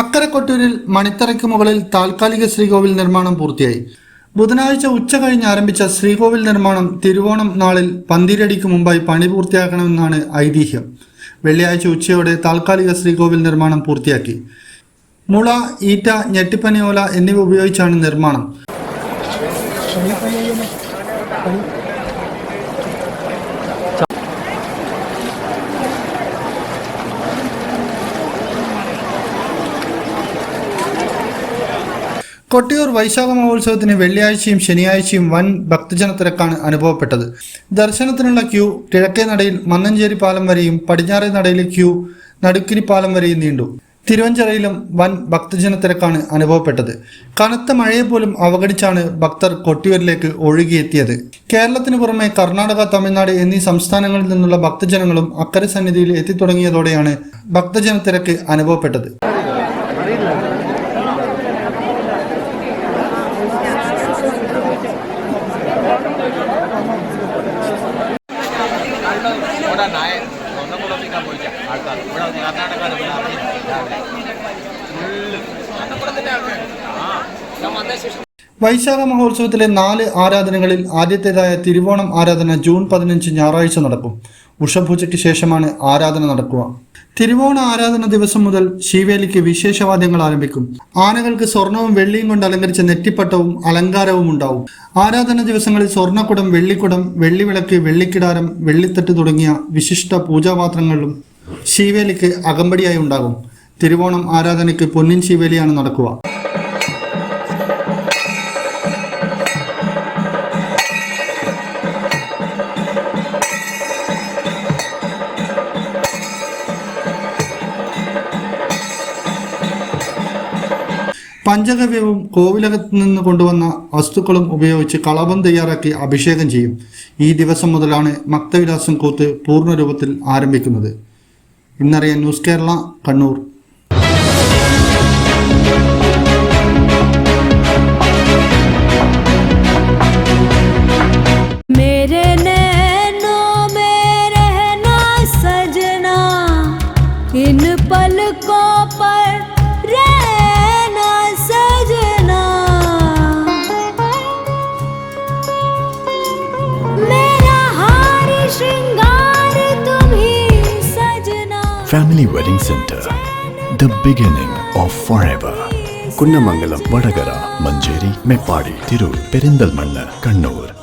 അക്കരെ കൊട്ടൂരിൽ മണിത്തറയ്ക്ക് മുകളിൽ താൽക്കാലിക ശ്രീകോവിൽ നിർമ്മാണം പൂർത്തിയായി. ബുധനാഴ്ച ഉച്ച കഴിഞ്ഞ് ആരംഭിച്ച ശ്രീകോവിൽ നിർമ്മാണം തിരുവോണം നാളിൽ പന്തിരടിക്ക് മുമ്പായി പണി പൂർത്തിയാക്കണമെന്നാണ് ഐതിഹ്യം. വെള്ളിയാഴ്ച ഉച്ചയോടെ താൽക്കാലിക ശ്രീകോവിൽ നിർമ്മാണം പൂർത്തിയാക്കി. മുള ഈറ്റ ഞെട്ടിപ്പനിയോല എന്നിവ ഉപയോഗിച്ചാണ് നിർമ്മാണം. കൊട്ടിയൂർ വൈശാഖ മഹോത്സവത്തിന് വെള്ളിയാഴ്ചയും ശനിയാഴ്ചയും വൻ ഭക്തജന തിരക്കാണ് അനുഭവപ്പെട്ടത്. ദർശനത്തിനുള്ള ക്യൂ കിഴക്കേ നടയിൽ മന്നഞ്ചേരി പാലം വരെയും പടിഞ്ഞാറേ നടയിലെ ക്യൂ നടുക്കിരി പാലം വരെയും നീണ്ടു. തിരുവഞ്ചിറയിലും വൻ ഭക്തജന തിരക്കാണ് അനുഭവപ്പെട്ടത്. കനത്ത മഴയെ പോലും അവഗണിച്ചാണ് ഭക്തർ കൊട്ടിയൂരിലേക്ക് ഒഴുകിയെത്തിയത്. കേരളത്തിന് പുറമെ കർണാടക തമിഴ്നാട് എന്നീ സംസ്ഥാനങ്ങളിൽ നിന്നുള്ള ഭക്തജനങ്ങളും അക്കരെ സന്നിധിയിൽ എത്തിത്തുടങ്ങിയതോടെയാണ് ഭക്തജന തിരക്ക് അനുഭവപ്പെട്ടത് ഇവിടെ നായ സ്വന്തം കുളപ്പിക്കാൻ പോയില്ല ആൾക്കാർ ഇവിടെ കർണാടക വൈശാഖ മഹോത്സവത്തിലെ നാല് ആരാധനകളിൽ ആദ്യത്തേതായ തിരുവോണം ആരാധന ജൂൺ പതിനഞ്ച് ഞായറാഴ്ച നടക്കും. ഉഷപൂജയ്ക്ക് ശേഷമാണ് ആരാധന നടക്കുക. തിരുവോണ ആരാധന ദിവസം മുതൽ ശിവേലിക്ക് വിശേഷവാദ്യങ്ങൾ ആരംഭിക്കും. ആനകൾക്ക് സ്വർണവും വെള്ളിയും കൊണ്ട് അലങ്കരിച്ച നെറ്റിപ്പട്ടവും അലങ്കാരവും ഉണ്ടാവും. ആരാധന ദിവസങ്ങളിൽ സ്വർണക്കുടം വെള്ളിക്കുടം വെള്ളിവിളക്ക് വെള്ളിക്കിടാരം വെള്ളിത്തട്ട് തുടങ്ങിയ വിശിഷ്ട പൂജാപാത്രങ്ങളിലും ശിവേലിക്ക് അകമ്പടിയായി ഉണ്ടാകും. തിരുവോണം ആരാധനയ്ക്ക് പൊന്നിൻ ശീവേലിയാണ് നടക്കുക. പഞ്ചഗവ്യവും കോവിലകത്ത് നിന്ന് കൊണ്ടുവന്ന വസ്തുക്കളും ഉപയോഗിച്ച് കളഭം തയ്യാറാക്കി അഭിഷേകം ചെയ്യും. ഈ ദിവസം മുതലാണ് മക്തവിലാസം കൂത്ത് പൂർണരൂപത്തിൽ ആരംഭിക്കുന്നത്. ഇന്നറിയാൻ ന്യൂസ് കേരള കണ്ണൂർ. श्रृंगार तुम्हें सजना। Family wedding centre the beginning of forever Kunnamangalam Vadakara Manjeri Meppadi Tirur Perinthalmanna Kannur